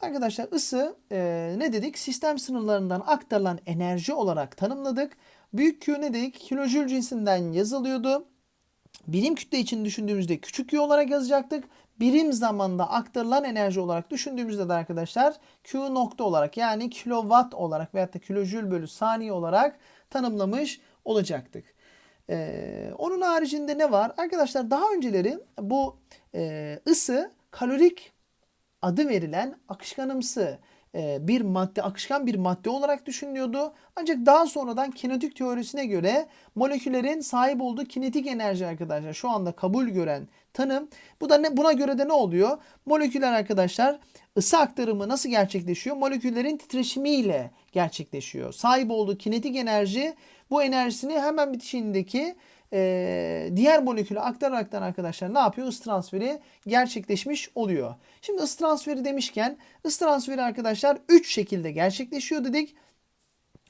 Arkadaşlar ısı e, ne dedik? Sistem sınırlarından aktarılan enerji olarak tanımladık. Büyük Q ne dedik? Kilojül cinsinden yazılıyordu. Birim kütle için düşündüğümüzde küçük Q olarak yazacaktık. Birim zamanda aktarılan enerji olarak düşündüğümüzde de arkadaşlar Q nokta olarak yani kilowatt olarak veyahut da kilojül bölü saniye olarak tanımlamış olacaktık. Ee, onun haricinde ne var? Arkadaşlar daha önceleri bu e, ısı kalorik adı verilen akışkanımsı e, bir madde, akışkan bir madde olarak düşünülüyordu. Ancak daha sonradan kinetik teorisine göre moleküllerin sahip olduğu kinetik enerji arkadaşlar şu anda kabul gören tanım. Bu da ne, buna göre de ne oluyor? Moleküller arkadaşlar ısı aktarımı nasıl gerçekleşiyor? Moleküllerin titreşimiyle gerçekleşiyor. Sahip olduğu kinetik enerji bu enerjisini hemen bitişiğindeki e, diğer moleküle aktararaktan arkadaşlar ne yapıyor? Isı transferi gerçekleşmiş oluyor. Şimdi ısı transferi demişken ısı transferi arkadaşlar 3 şekilde gerçekleşiyor dedik.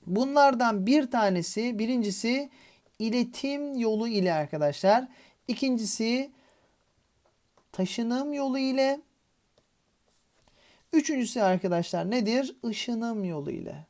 Bunlardan bir tanesi birincisi iletim yolu ile arkadaşlar. İkincisi taşınım yolu ile. Üçüncüsü arkadaşlar nedir? Işınım yolu ile.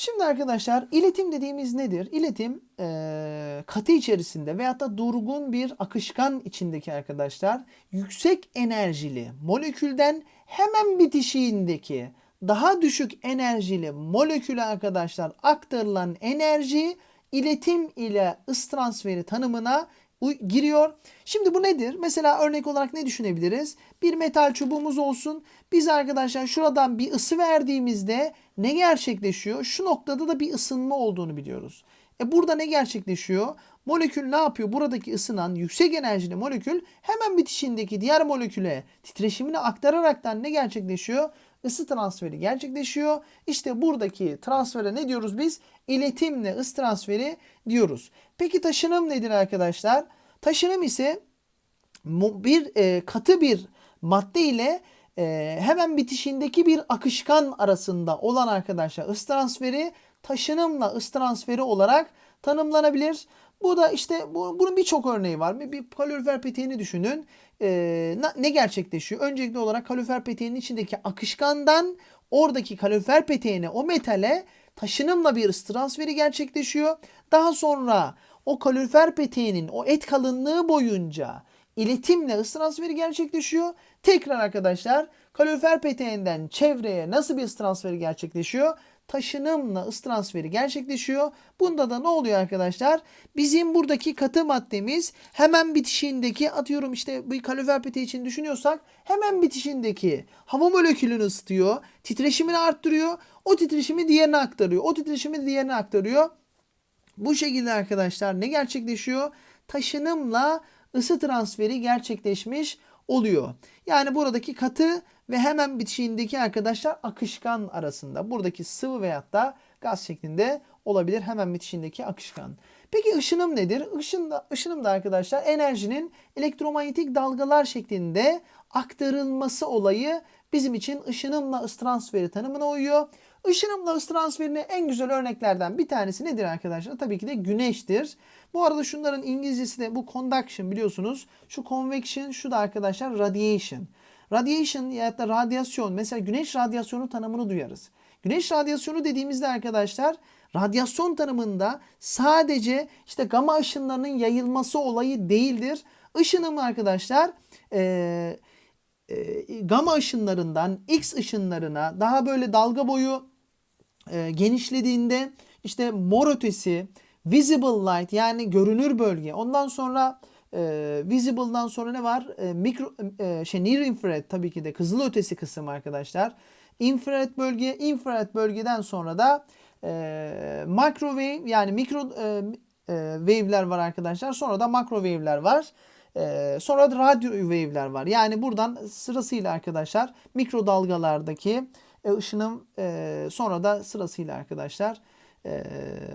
Şimdi arkadaşlar iletim dediğimiz nedir? İletim e, katı içerisinde veyahut da durgun bir akışkan içindeki arkadaşlar yüksek enerjili molekülden hemen bitişiğindeki daha düşük enerjili moleküle arkadaşlar aktarılan enerji iletim ile ısı transferi tanımına giriyor. Şimdi bu nedir? Mesela örnek olarak ne düşünebiliriz? Bir metal çubuğumuz olsun. Biz arkadaşlar şuradan bir ısı verdiğimizde ne gerçekleşiyor? Şu noktada da bir ısınma olduğunu biliyoruz. E burada ne gerçekleşiyor? Molekül ne yapıyor? Buradaki ısınan yüksek enerjili molekül hemen bitişindeki diğer moleküle titreşimini aktararaktan ne gerçekleşiyor? Isı transferi gerçekleşiyor. İşte buradaki transfere ne diyoruz biz? İletimle ısı transferi diyoruz. Peki taşınım nedir arkadaşlar? Taşınım ise bir e, katı bir madde ile e, hemen bitişindeki bir akışkan arasında olan arkadaşlar ısı transferi taşınımla ısı transferi olarak tanımlanabilir. Bu da işte bu, bunun birçok örneği var. Bir kalorifer peteğini düşünün. Ee, ne gerçekleşiyor? Öncelikli olarak kalorifer peteğinin içindeki akışkandan oradaki kalorifer peteğine o metale taşınımla bir ısı transferi gerçekleşiyor. Daha sonra o kalorifer peteğinin o et kalınlığı boyunca iletimle ısı transferi gerçekleşiyor. Tekrar arkadaşlar kalorifer peteğinden çevreye nasıl bir ısı transferi gerçekleşiyor? Taşınımla ısı transferi gerçekleşiyor. Bunda da ne oluyor arkadaşlar? Bizim buradaki katı maddemiz hemen bitişindeki atıyorum işte bir kalorifer peteği için düşünüyorsak hemen bitişindeki hava molekülünü ısıtıyor. Titreşimini arttırıyor. O titreşimi diğerine aktarıyor. O titreşimi diğerine aktarıyor. Bu şekilde arkadaşlar ne gerçekleşiyor? Taşınımla ısı transferi gerçekleşmiş oluyor. Yani buradaki katı ve hemen bitişiğindeki arkadaşlar akışkan arasında. Buradaki sıvı veyahut da gaz şeklinde olabilir hemen bitişiğindeki akışkan. Peki ışınım nedir? Işın da, ışınım da arkadaşlar enerjinin elektromanyetik dalgalar şeklinde aktarılması olayı bizim için ışınımla ısı transferi tanımına uyuyor. Işınımla ısı transferine en güzel örneklerden bir tanesi nedir arkadaşlar? Tabii ki de güneştir. Bu arada şunların İngilizcesi de bu conduction biliyorsunuz. Şu convection, şu da arkadaşlar radiation. Radiation ya da radyasyon mesela güneş radyasyonu tanımını duyarız. Güneş radyasyonu dediğimizde arkadaşlar radyasyon tanımında sadece işte gama ışınlarının yayılması olayı değildir. Işınım arkadaşlar e, e, gama ışınlarından X ışınlarına daha böyle dalga boyu e, genişlediğinde işte mor ötesi, visible light yani görünür bölge. Ondan sonra e, visible'dan sonra ne var? E, mikro e, şey near infrared tabii ki de kızıl ötesi kısım arkadaşlar. Infrared bölge, infrared bölgeden sonra da e, microwave yani mikro e, e, wave'ler var arkadaşlar. Sonra da makro wave'ler var. E, sonra da radyo wave'ler var. Yani buradan sırasıyla arkadaşlar mikrodalgalardaki e, ışınım e, sonra da sırasıyla arkadaşlar e,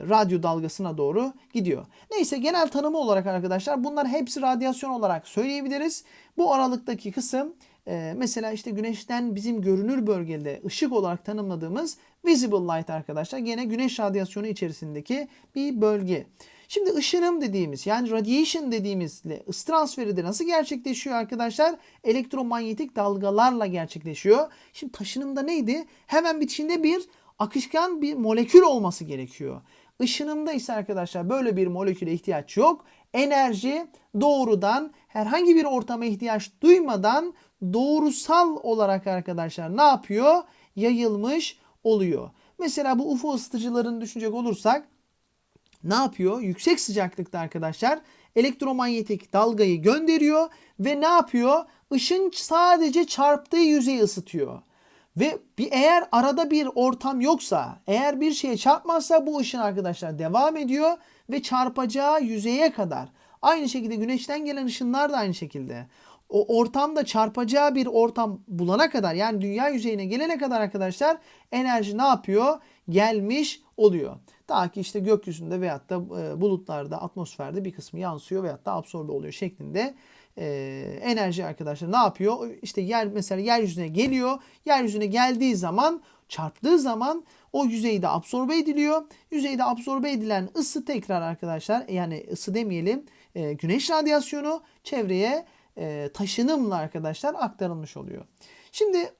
radyo dalgasına doğru gidiyor. Neyse genel tanımı olarak arkadaşlar bunlar hepsi radyasyon olarak söyleyebiliriz. Bu aralıktaki kısım e, mesela işte güneşten bizim görünür bölgede ışık olarak tanımladığımız visible light arkadaşlar. Gene güneş radyasyonu içerisindeki bir bölge. Şimdi ışınım dediğimiz yani radiation dediğimizle ısı transferi de nasıl gerçekleşiyor arkadaşlar? Elektromanyetik dalgalarla gerçekleşiyor. Şimdi taşınımda neydi? Hemen bitişinde bir akışkan bir molekül olması gerekiyor. Işınımda ise arkadaşlar böyle bir moleküle ihtiyaç yok. Enerji doğrudan herhangi bir ortama ihtiyaç duymadan doğrusal olarak arkadaşlar ne yapıyor? Yayılmış oluyor. Mesela bu UFO ısıtıcılarını düşünecek olursak ne yapıyor? Yüksek sıcaklıkta arkadaşlar elektromanyetik dalgayı gönderiyor ve ne yapıyor? Işın sadece çarptığı yüzeyi ısıtıyor. Ve bir eğer arada bir ortam yoksa, eğer bir şeye çarpmazsa bu ışın arkadaşlar devam ediyor ve çarpacağı yüzeye kadar. Aynı şekilde güneşten gelen ışınlar da aynı şekilde. O ortamda çarpacağı bir ortam bulana kadar yani dünya yüzeyine gelene kadar arkadaşlar enerji ne yapıyor? Gelmiş oluyor. Ta ki işte gökyüzünde veyahut da e, bulutlarda, atmosferde bir kısmı yansıyor veyahut da absorbe oluyor şeklinde e, enerji arkadaşlar ne yapıyor? İşte yer mesela yeryüzüne geliyor. Yeryüzüne geldiği zaman çarptığı zaman o yüzeyde absorbe ediliyor. Yüzeyde absorbe edilen ısı tekrar arkadaşlar yani ısı demeyelim e, güneş radyasyonu çevreye taşınımla arkadaşlar aktarılmış oluyor. Şimdi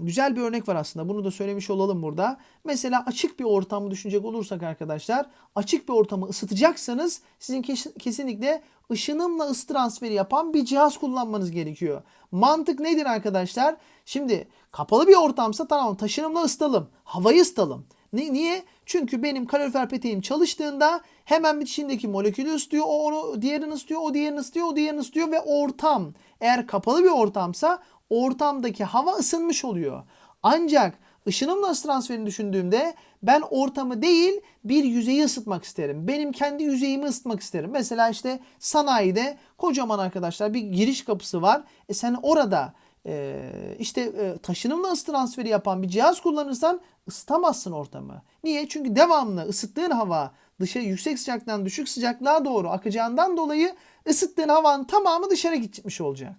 güzel bir örnek var aslında. Bunu da söylemiş olalım burada. Mesela açık bir ortamı düşünecek olursak arkadaşlar açık bir ortamı ısıtacaksanız sizin kesinlikle ışınımla ısı transferi yapan bir cihaz kullanmanız gerekiyor. Mantık nedir arkadaşlar? Şimdi kapalı bir ortamsa tamam taşınımla ısıtalım. Havayı ısıtalım. Niye? Çünkü benim kalorifer peteğim çalıştığında hemen bitişindeki molekülü ısıtıyor, o onu diğerini ısıtıyor, o diğerini ısıtıyor, o diğerini ısıtıyor ve ortam eğer kapalı bir ortamsa ortamdaki hava ısınmış oluyor. Ancak ışınımla ısı transferini düşündüğümde ben ortamı değil bir yüzeyi ısıtmak isterim. Benim kendi yüzeyimi ısıtmak isterim. Mesela işte sanayide kocaman arkadaşlar bir giriş kapısı var. E sen orada e, işte e, taşınımla ısı transferi yapan bir cihaz kullanırsan ısıtamazsın ortamı. Niye? Çünkü devamlı ısıttığın hava dışarı yüksek sıcaktan düşük sıcaklığa doğru akacağından dolayı ısıttığın havanın tamamı dışarı gitmiş olacak.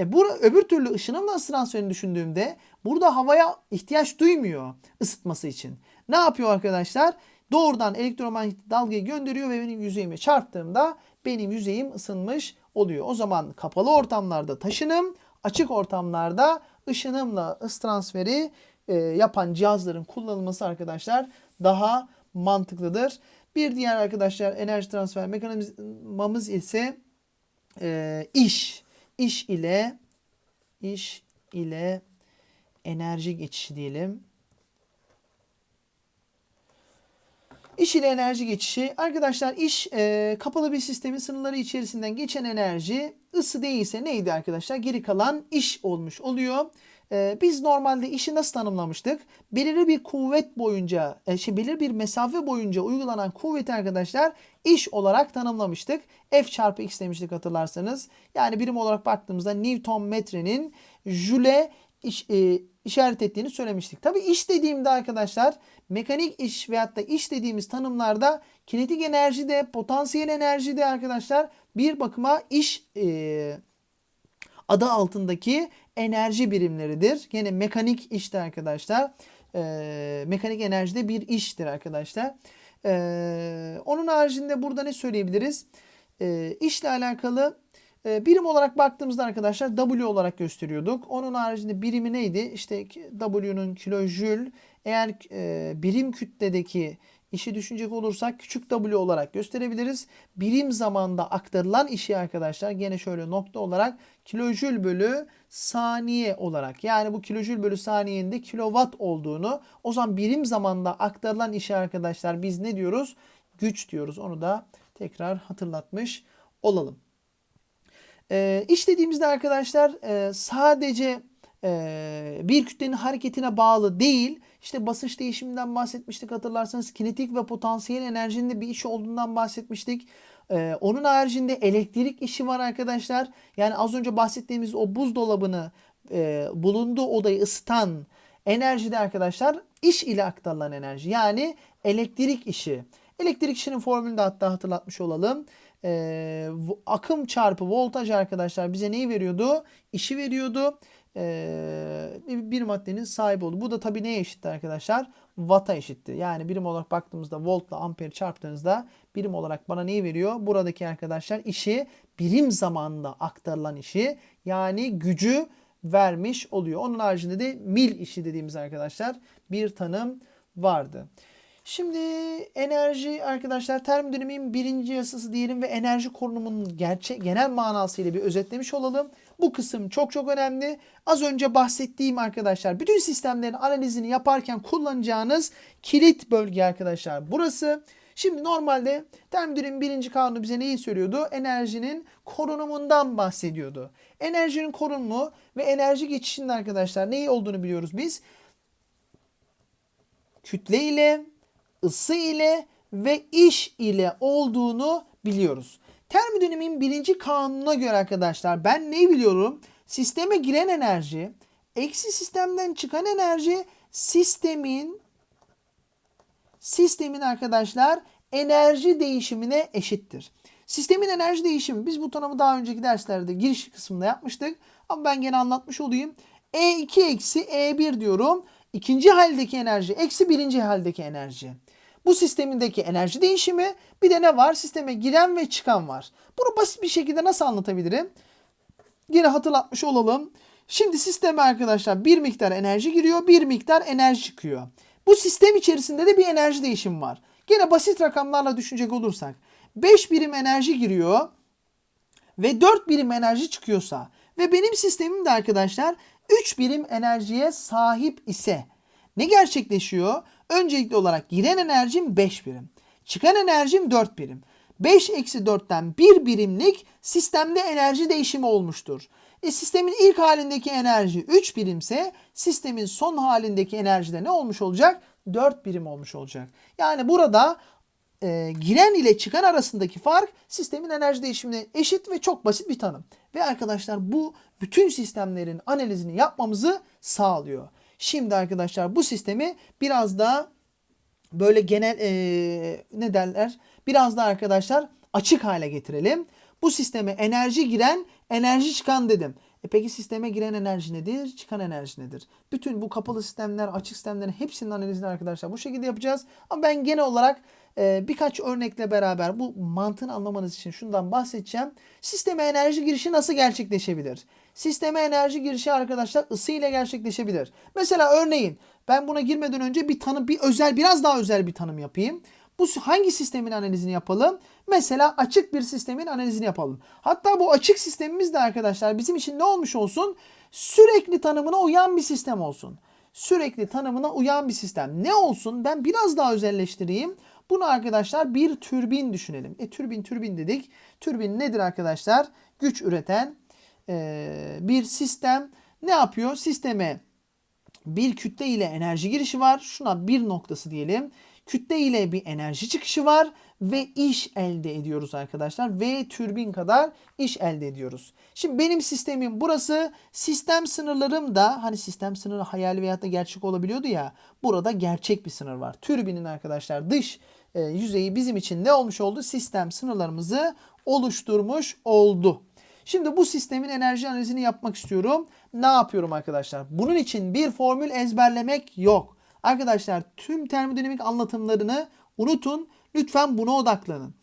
E bu öbür türlü ışınımla ısı transferini düşündüğümde burada havaya ihtiyaç duymuyor ısıtması için. Ne yapıyor arkadaşlar? Doğrudan elektromanyetik dalgayı gönderiyor ve benim yüzeyime çarptığımda benim yüzeyim ısınmış oluyor. O zaman kapalı ortamlarda taşınım, açık ortamlarda ışınımla ısı transferi e, yapan cihazların kullanılması arkadaşlar daha mantıklıdır. Bir diğer arkadaşlar enerji transfer mekanizmamız ise e, iş. İş ile iş ile enerji geçişi diyelim. İş ile enerji geçişi. Arkadaşlar iş e, kapalı bir sistemin sınırları içerisinden geçen enerji ısı değilse neydi arkadaşlar? Geri kalan iş olmuş oluyor. E, biz normalde işi nasıl tanımlamıştık? Belirli bir kuvvet boyunca, e, şey, belirli bir mesafe boyunca uygulanan kuvveti arkadaşlar iş olarak tanımlamıştık. F çarpı x demiştik hatırlarsanız. Yani birim olarak baktığımızda Newton metrenin jüle iş, e, işaret ettiğini söylemiştik. Tabi iş dediğimde arkadaşlar mekanik iş veyahut da iş dediğimiz tanımlarda kinetik enerji de potansiyel enerji de arkadaşlar bir bakıma iş e, adı altındaki enerji birimleridir. Yine mekanik işte arkadaşlar. E, mekanik enerjide bir iştir arkadaşlar. E, onun haricinde burada ne söyleyebiliriz? E, işle alakalı e, birim olarak baktığımızda arkadaşlar W olarak gösteriyorduk. Onun haricinde birimi neydi? İşte W'nun kilojül. Eğer e, birim kütledeki işi düşünecek olursak küçük W olarak gösterebiliriz. Birim zamanda aktarılan işi arkadaşlar gene şöyle nokta olarak kilojül bölü saniye olarak yani bu kilojül bölü saniyenin de kilowatt olduğunu o zaman birim zamanda aktarılan işi arkadaşlar biz ne diyoruz? Güç diyoruz. Onu da tekrar hatırlatmış olalım. E, iş dediğimizde arkadaşlar e, sadece bir kütlenin hareketine bağlı değil. İşte basınç değişiminden bahsetmiştik hatırlarsanız. Kinetik ve potansiyel enerjinin de bir iş olduğundan bahsetmiştik. Ee, onun haricinde elektrik işi var arkadaşlar. Yani az önce bahsettiğimiz o buzdolabını e, bulunduğu odayı ısıtan enerjide arkadaşlar iş ile aktarılan enerji. Yani elektrik işi. Elektrik işinin formülünü de hatta hatırlatmış olalım e, akım çarpı voltaj arkadaşlar bize neyi veriyordu? İşi veriyordu. E, bir maddenin sahibi oldu. Bu da tabii neye eşitti arkadaşlar? Watt'a eşitti. Yani birim olarak baktığımızda voltla amperi çarptığınızda birim olarak bana neyi veriyor? Buradaki arkadaşlar işi birim zamanında aktarılan işi yani gücü vermiş oluyor. Onun haricinde de mil işi dediğimiz arkadaşlar bir tanım vardı. Şimdi enerji arkadaşlar termodinamiğin birinci yasası diyelim ve enerji korunumunun gerçek genel manasıyla bir özetlemiş olalım. Bu kısım çok çok önemli. Az önce bahsettiğim arkadaşlar bütün sistemlerin analizini yaparken kullanacağınız kilit bölge arkadaşlar burası. Şimdi normalde termodinamiğin birinci kanunu bize neyi söylüyordu? Enerjinin korunumundan bahsediyordu. Enerjinin korunumu ve enerji geçişinin arkadaşlar neyi olduğunu biliyoruz biz. Kütle ile, ısı ile ve iş ile olduğunu biliyoruz. Termodinamiğin birinci kanununa göre arkadaşlar ben neyi biliyorum? Sisteme giren enerji, eksi sistemden çıkan enerji sistemin sistemin arkadaşlar enerji değişimine eşittir. Sistemin enerji değişimi biz bu tanımı daha önceki derslerde giriş kısmında yapmıştık. Ama ben gene anlatmış olayım. E2 eksi E1 diyorum. İkinci haldeki enerji eksi birinci haldeki enerji. Bu sistemindeki enerji değişimi bir de ne var? Sisteme giren ve çıkan var. Bunu basit bir şekilde nasıl anlatabilirim? Yine hatırlatmış olalım. Şimdi sisteme arkadaşlar bir miktar enerji giriyor, bir miktar enerji çıkıyor. Bu sistem içerisinde de bir enerji değişimi var. Yine basit rakamlarla düşünecek olursak 5 birim enerji giriyor ve 4 birim enerji çıkıyorsa ve benim sistemim de arkadaşlar 3 birim enerjiye sahip ise ne gerçekleşiyor? Öncelikli olarak giren enerjim 5 birim. Çıkan enerjim 4 birim. 5 eksi 4'ten 1 birimlik sistemde enerji değişimi olmuştur. E, sistemin ilk halindeki enerji 3 birimse sistemin son halindeki enerjide ne olmuş olacak? 4 birim olmuş olacak. Yani burada e, giren ile çıkan arasındaki fark sistemin enerji değişimine eşit ve çok basit bir tanım. Ve arkadaşlar bu bütün sistemlerin analizini yapmamızı sağlıyor. Şimdi arkadaşlar bu sistemi biraz daha böyle genel e, ne derler biraz daha arkadaşlar açık hale getirelim. Bu sisteme enerji giren enerji çıkan dedim. E peki sisteme giren enerji nedir? Çıkan enerji nedir? Bütün bu kapalı sistemler, açık sistemlerin hepsinin analizini arkadaşlar bu şekilde yapacağız. Ama ben genel olarak e, birkaç örnekle beraber bu mantığını anlamanız için şundan bahsedeceğim. Sisteme enerji girişi nasıl gerçekleşebilir? Sisteme enerji girişi arkadaşlar ısı ile gerçekleşebilir. Mesela örneğin ben buna girmeden önce bir tanım, bir özel, biraz daha özel bir tanım yapayım. Bu hangi sistemin analizini yapalım? Mesela açık bir sistemin analizini yapalım. Hatta bu açık sistemimiz de arkadaşlar bizim için ne olmuş olsun? Sürekli tanımına uyan bir sistem olsun. Sürekli tanımına uyan bir sistem. Ne olsun? Ben biraz daha özelleştireyim. Bunu arkadaşlar bir türbin düşünelim. E türbin türbin dedik. Türbin nedir arkadaşlar? Güç üreten e, bir sistem. Ne yapıyor? Sisteme bir kütle ile enerji girişi var. Şuna bir noktası diyelim. Kütle ile bir enerji çıkışı var ve iş elde ediyoruz arkadaşlar. V türbin kadar iş elde ediyoruz. Şimdi benim sistemim burası. Sistem sınırlarım da hani sistem sınırı hayali veyahut da gerçek olabiliyordu ya. Burada gerçek bir sınır var. Türbinin arkadaşlar dış e, yüzeyi bizim için ne olmuş oldu? Sistem sınırlarımızı oluşturmuş oldu. Şimdi bu sistemin enerji analizini yapmak istiyorum. Ne yapıyorum arkadaşlar? Bunun için bir formül ezberlemek yok. Arkadaşlar tüm termodinamik anlatımlarını unutun. Lütfen buna odaklanın.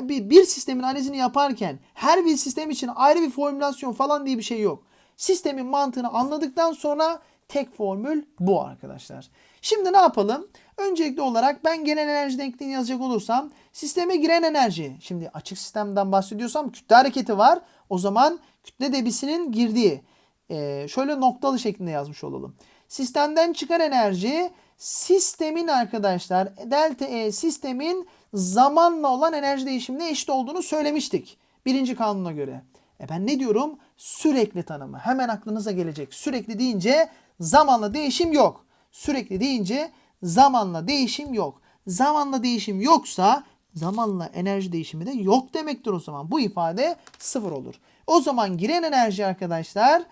Bir sistemin analizini yaparken her bir sistem için ayrı bir formülasyon falan diye bir şey yok. Sistemin mantığını anladıktan sonra tek formül bu arkadaşlar. Şimdi ne yapalım? Öncelikli olarak ben genel enerji denkliğini yazacak olursam sisteme giren enerji. Şimdi açık sistemden bahsediyorsam kütle hareketi var. O zaman kütle debisinin girdiği. Ee, şöyle noktalı şeklinde yazmış olalım. Sistemden çıkan enerji sistemin arkadaşlar delta E sistemin zamanla olan enerji değişimine eşit olduğunu söylemiştik. Birinci kanuna göre. E ben ne diyorum? Sürekli tanımı. Hemen aklınıza gelecek. Sürekli deyince zamanla değişim yok. Sürekli deyince zamanla değişim yok. Zamanla değişim yoksa zamanla enerji değişimi de yok demektir o zaman. Bu ifade sıfır olur. O zaman giren enerji arkadaşlar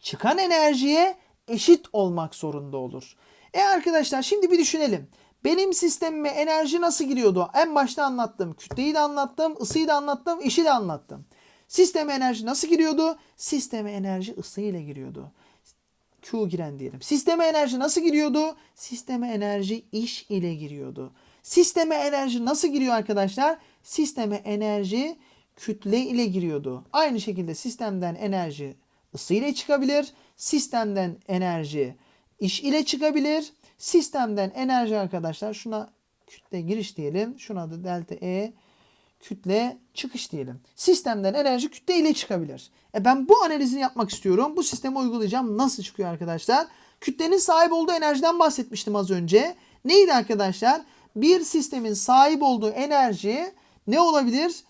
çıkan enerjiye eşit olmak zorunda olur. E arkadaşlar şimdi bir düşünelim. Benim sistemime enerji nasıl giriyordu? En başta anlattım. Kütleyi de anlattım, ısıyı da anlattım, işi de anlattım. Sisteme enerji nasıl giriyordu? Sisteme enerji ısı ile giriyordu. Q giren diyelim. Sisteme enerji nasıl giriyordu? Sisteme enerji iş ile giriyordu. Sisteme enerji nasıl giriyor arkadaşlar? Sisteme enerji kütle ile giriyordu. Aynı şekilde sistemden enerji ısı ile çıkabilir. Sistemden enerji iş ile çıkabilir. Sistemden enerji arkadaşlar şuna kütle giriş diyelim. Şuna da delta E kütle çıkış diyelim. Sistemden enerji kütle ile çıkabilir. E ben bu analizini yapmak istiyorum. Bu sistemi uygulayacağım. Nasıl çıkıyor arkadaşlar? Kütlenin sahip olduğu enerjiden bahsetmiştim az önce. Neydi arkadaşlar? Bir sistemin sahip olduğu enerji ne olabilir?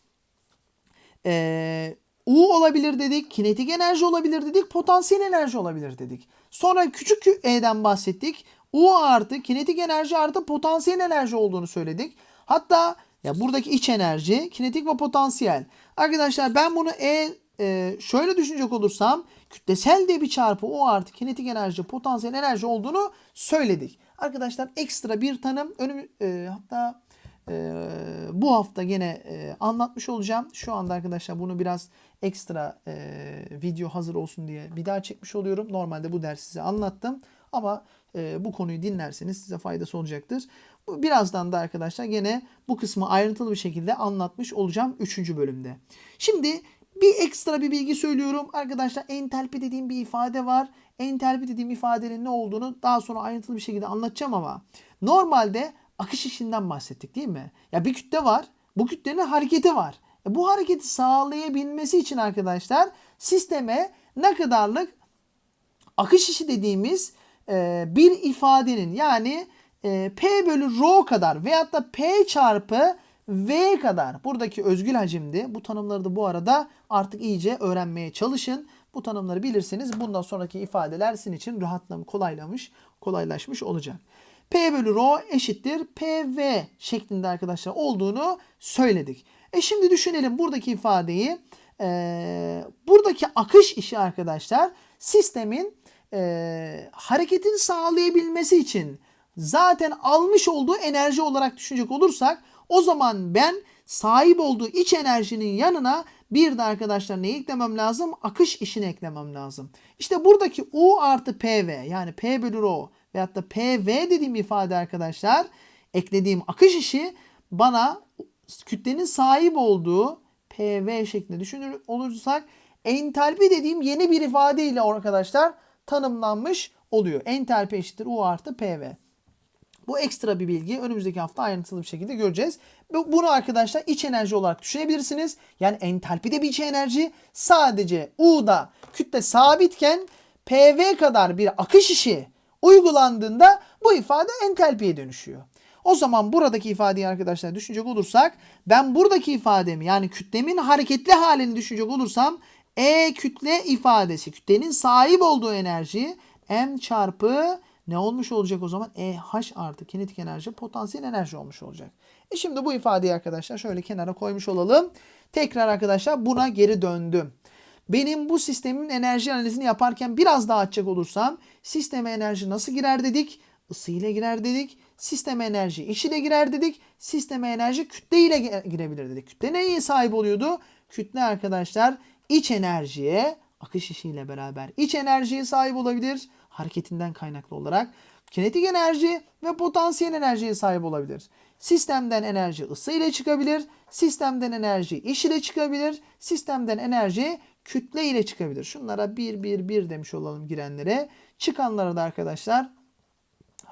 Ee, U olabilir dedik, kinetik enerji olabilir dedik, potansiyel enerji olabilir dedik. Sonra küçük E'den bahsettik. U artı kinetik enerji artı potansiyel enerji olduğunu söyledik. Hatta ya buradaki iç enerji, kinetik ve potansiyel. Arkadaşlar ben bunu E e, şöyle düşünecek olursam kütlesel diye bir çarpı O artı kinetik enerji, potansiyel enerji olduğunu söyledik. Arkadaşlar ekstra bir tanım önüm e, hatta e, bu hafta gene e, anlatmış olacağım. Şu anda arkadaşlar bunu biraz ekstra e, video hazır olsun diye bir daha çekmiş oluyorum. Normalde bu dersi size anlattım ama e, bu konuyu dinlerseniz size faydası olacaktır. Birazdan da arkadaşlar gene bu kısmı ayrıntılı bir şekilde anlatmış olacağım 3. bölümde. Şimdi bir ekstra bir bilgi söylüyorum. Arkadaşlar entalpi dediğim bir ifade var. Entalpi dediğim ifadenin ne olduğunu daha sonra ayrıntılı bir şekilde anlatacağım ama normalde akış işinden bahsettik değil mi? Ya bir kütle var. Bu kütlenin hareketi var. E bu hareketi sağlayabilmesi için arkadaşlar sisteme ne kadarlık akış işi dediğimiz e, bir ifadenin yani e, P bölü rho kadar veyahut da P çarpı V kadar buradaki özgül hacimdi. Bu tanımları da bu arada artık iyice öğrenmeye çalışın. Bu tanımları bilirseniz bundan sonraki ifadeler sizin için rahatlam kolaylamış, kolaylaşmış olacak. P bölü rho eşittir PV şeklinde arkadaşlar olduğunu söyledik. E şimdi düşünelim buradaki ifadeyi. E, buradaki akış işi arkadaşlar sistemin e, hareketin sağlayabilmesi için zaten almış olduğu enerji olarak düşünecek olursak o zaman ben sahip olduğu iç enerjinin yanına bir de arkadaşlar neyi eklemem lazım? Akış işini eklemem lazım. İşte buradaki U artı PV yani P bölü rho veyahut da PV dediğim ifade arkadaşlar eklediğim akış işi bana kütlenin sahip olduğu PV şeklinde düşünür olursak entalpi dediğim yeni bir ifade ile arkadaşlar tanımlanmış oluyor. Entalpi eşittir U artı PV. Bu ekstra bir bilgi. Önümüzdeki hafta ayrıntılı bir şekilde göreceğiz. Bunu arkadaşlar iç enerji olarak düşünebilirsiniz. Yani entalpi de bir iç enerji. Sadece U'da kütle sabitken PV kadar bir akış işi uygulandığında bu ifade entalpiye dönüşüyor. O zaman buradaki ifadeyi arkadaşlar düşünecek olursak ben buradaki ifademi yani kütlemin hareketli halini düşünecek olursam E kütle ifadesi kütlenin sahip olduğu enerji M çarpı ne olmuş olacak o zaman? E H artı kinetik enerji potansiyel enerji olmuş olacak. E şimdi bu ifadeyi arkadaşlar şöyle kenara koymuş olalım. Tekrar arkadaşlar buna geri döndüm. Benim bu sistemin enerji analizini yaparken biraz daha açacak olursam sisteme enerji nasıl girer dedik? Isı ile girer dedik. Sisteme enerji iş ile girer dedik. Sisteme enerji kütle ile girebilir dedik. Kütle neye sahip oluyordu? Kütle arkadaşlar iç enerjiye akış işiyle beraber iç enerjiye sahip olabilir hareketinden kaynaklı olarak kinetik enerji ve potansiyel enerjiye sahip olabilir. Sistemden enerji ısı ile çıkabilir. Sistemden enerji iş ile çıkabilir. Sistemden enerji kütle ile çıkabilir. Şunlara 1 1 1 demiş olalım girenlere. Çıkanlara da arkadaşlar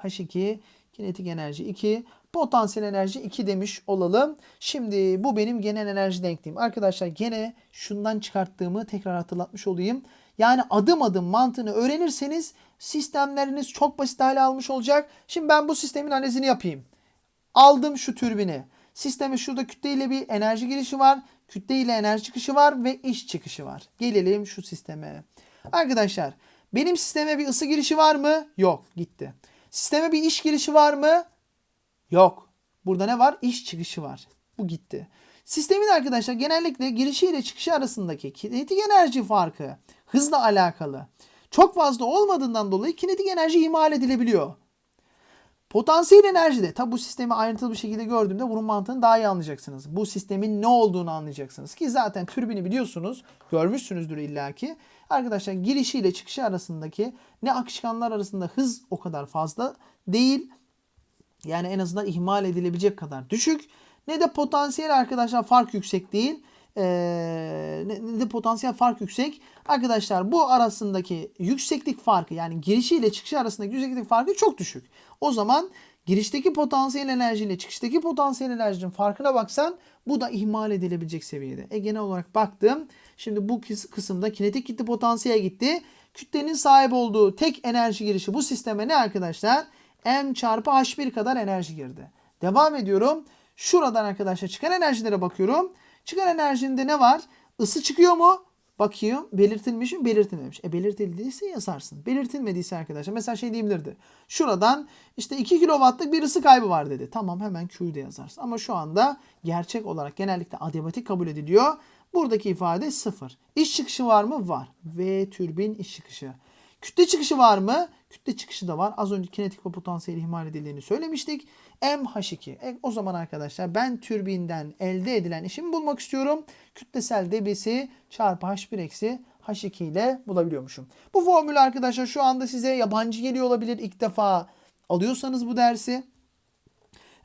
H2 kinetik enerji 2 potansiyel enerji 2 demiş olalım. Şimdi bu benim genel enerji denkliğim. Arkadaşlar gene şundan çıkarttığımı tekrar hatırlatmış olayım. Yani adım adım mantığını öğrenirseniz sistemleriniz çok basit hale almış olacak. Şimdi ben bu sistemin analizini yapayım. Aldım şu türbini. Sistemi şurada kütle ile bir enerji girişi var. Kütle ile enerji çıkışı var ve iş çıkışı var. Gelelim şu sisteme. Arkadaşlar benim sisteme bir ısı girişi var mı? Yok gitti. Sisteme bir iş girişi var mı? Yok. Burada ne var? İş çıkışı var. Bu gitti. Sistemin arkadaşlar genellikle girişi ile çıkışı arasındaki kinetik enerji farkı hızla alakalı çok fazla olmadığından dolayı kinetik enerji ihmal edilebiliyor. Potansiyel enerjide tabi bu sistemi ayrıntılı bir şekilde gördüğümde bunun mantığını daha iyi anlayacaksınız. Bu sistemin ne olduğunu anlayacaksınız. Ki zaten türbini biliyorsunuz. Görmüşsünüzdür illaki. Arkadaşlar girişiyle çıkışı arasındaki ne akışkanlar arasında hız o kadar fazla değil. Yani en azından ihmal edilebilecek kadar düşük. Ne de potansiyel arkadaşlar fark yüksek değil. Ee, ne ne potansiyel fark yüksek. Arkadaşlar bu arasındaki yükseklik farkı yani girişi ile çıkışı arasındaki yükseklik farkı çok düşük. O zaman girişteki potansiyel enerji ile çıkıştaki potansiyel enerjinin farkına baksan bu da ihmal edilebilecek seviyede. E genel olarak baktım. Şimdi bu kıs- kısımda kinetik gitti potansiyel gitti. Kütlenin sahip olduğu tek enerji girişi bu sisteme ne arkadaşlar? M çarpı H1 kadar enerji girdi. Devam ediyorum. Şuradan arkadaşlar çıkan enerjilere bakıyorum. Çıkan enerjinde ne var? Isı çıkıyor mu? Bakayım belirtilmiş mi? Belirtilmemiş. E belirtildiyse yazarsın. Belirtilmediyse arkadaşlar mesela şey diyebilirdi. Şuradan işte 2 kW'lık bir ısı kaybı var dedi. Tamam hemen Q'yu da yazarsın. Ama şu anda gerçek olarak genellikle adiabatik kabul ediliyor. Buradaki ifade 0. İş çıkışı var mı? Var. V türbin iş çıkışı. Kütle çıkışı var mı? Kütle çıkışı da var. Az önce kinetik ve potansiyel ihmal edildiğini söylemiştik. MH2. E, o zaman arkadaşlar ben türbinden elde edilen işimi bulmak istiyorum. Kütlesel debisi çarpı H1 eksi H2 ile bulabiliyormuşum. Bu formül arkadaşlar şu anda size yabancı geliyor olabilir. İlk defa alıyorsanız bu dersi.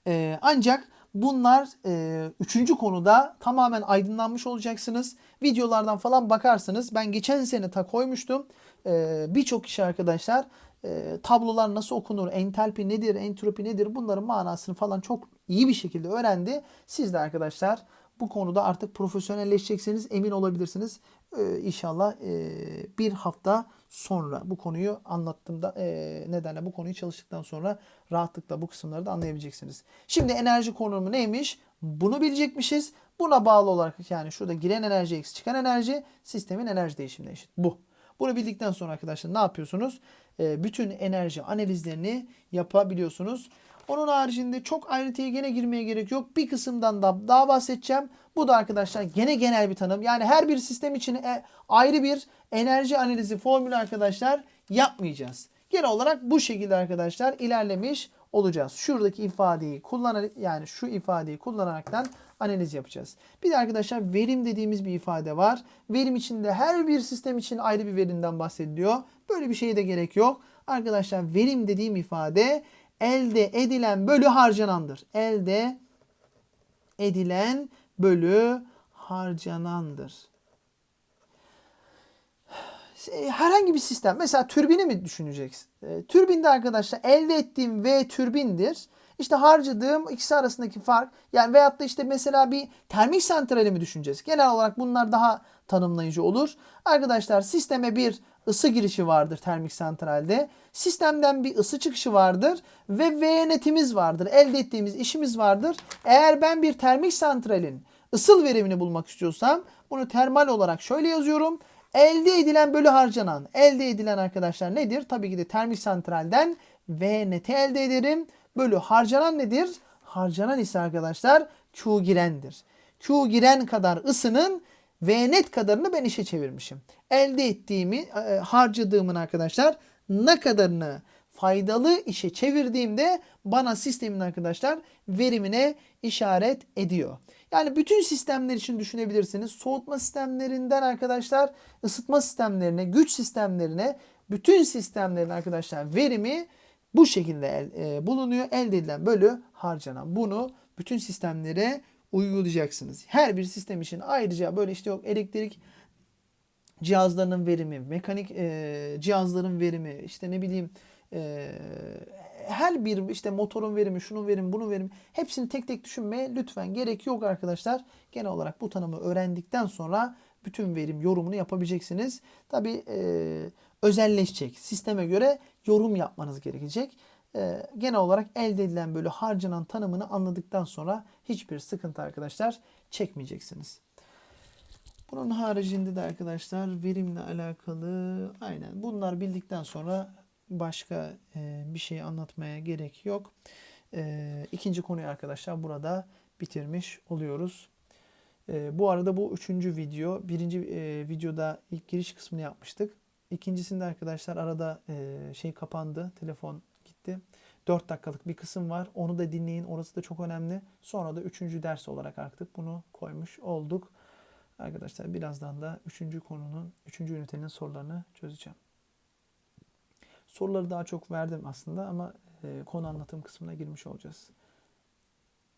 Ee, ancak bunlar e, üçüncü konuda tamamen aydınlanmış olacaksınız. Videolardan falan bakarsınız. Ben geçen sene ta koymuştum. Ee, Birçok kişi arkadaşlar e, tablolar nasıl okunur, entalpi nedir, entropi nedir bunların manasını falan çok iyi bir şekilde öğrendi. Siz de arkadaşlar bu konuda artık profesyonelleşeceksiniz emin olabilirsiniz. Ee, inşallah e, bir hafta sonra bu konuyu anlattığımda e, nedenle bu konuyu çalıştıktan sonra rahatlıkla bu kısımları da anlayabileceksiniz. Şimdi enerji konumu neymiş? Bunu bilecekmişiz. Buna bağlı olarak yani şurada giren enerji eksi çıkan enerji sistemin enerji değişimine eşit. Bu. Bunu bildikten sonra arkadaşlar ne yapıyorsunuz? Ee, bütün enerji analizlerini yapabiliyorsunuz. Onun haricinde çok ayrıntıya gene girmeye gerek yok. Bir kısımdan da daha bahsedeceğim. Bu da arkadaşlar gene genel bir tanım. Yani her bir sistem için e- ayrı bir enerji analizi formülü arkadaşlar yapmayacağız. Genel olarak bu şekilde arkadaşlar ilerlemiş olacağız. Şuradaki ifadeyi kullanarak yani şu ifadeyi kullanaraktan analiz yapacağız. Bir de arkadaşlar verim dediğimiz bir ifade var. Verim içinde her bir sistem için ayrı bir verimden bahsediliyor. Böyle bir şeye de gerek yok. Arkadaşlar verim dediğim ifade elde edilen bölü harcanandır. Elde edilen bölü harcanandır. E, herhangi bir sistem mesela türbini mi düşüneceksin? E, türbinde arkadaşlar elde ettiğim V türbindir. İşte harcadığım ikisi arasındaki fark yani veyahut da işte mesela bir termik santrali mi düşüneceğiz? Genel olarak bunlar daha tanımlayıcı olur. Arkadaşlar sisteme bir ısı girişi vardır termik santralde. Sistemden bir ısı çıkışı vardır ve V netimiz vardır. Elde ettiğimiz işimiz vardır. Eğer ben bir termik santralin ısıl verimini bulmak istiyorsam bunu termal olarak şöyle yazıyorum. Elde edilen bölü harcanan. Elde edilen arkadaşlar nedir? Tabii ki de termik santralden V elde ederim. Bölü harcanan nedir? Harcanan ise arkadaşlar Q girendir. Q giren kadar ısının V net kadarını ben işe çevirmişim. Elde ettiğimi, e, harcadığımın arkadaşlar ne kadarını faydalı işe çevirdiğimde bana sistemin arkadaşlar verimine işaret ediyor. Yani bütün sistemler için düşünebilirsiniz. Soğutma sistemlerinden arkadaşlar ısıtma sistemlerine, güç sistemlerine, bütün sistemlerin arkadaşlar verimi bu şekilde el, e, bulunuyor. Elde edilen bölü harcanan. Bunu bütün sistemlere uygulayacaksınız. Her bir sistem için ayrıca böyle işte yok elektrik cihazlarının verimi, mekanik e, cihazların verimi, işte ne bileyim e, her bir işte motorun verimi, şunun verimi, bunun verimi hepsini tek tek düşünmeye lütfen gerek yok arkadaşlar. Genel olarak bu tanımı öğrendikten sonra bütün verim yorumunu yapabileceksiniz. Tabi e, özelleşecek. Sisteme göre yorum yapmanız gerekecek. E, genel olarak elde edilen böyle harcanan tanımını anladıktan sonra hiçbir sıkıntı arkadaşlar çekmeyeceksiniz. Bunun haricinde de arkadaşlar verimle alakalı aynen bunlar bildikten sonra başka e, bir şey anlatmaya gerek yok. E, ikinci konuyu arkadaşlar burada bitirmiş oluyoruz. E, bu arada bu üçüncü video. Birinci e, videoda ilk giriş kısmını yapmıştık. İkincisinde arkadaşlar arada e, şey kapandı. Telefon gitti. 4 dakikalık bir kısım var. Onu da dinleyin. Orası da çok önemli. Sonra da 3. ders olarak artık bunu koymuş olduk. Arkadaşlar birazdan da 3. konunun, 3. ünitenin sorularını çözeceğim. Soruları daha çok verdim aslında ama e, konu anlatım kısmına girmiş olacağız.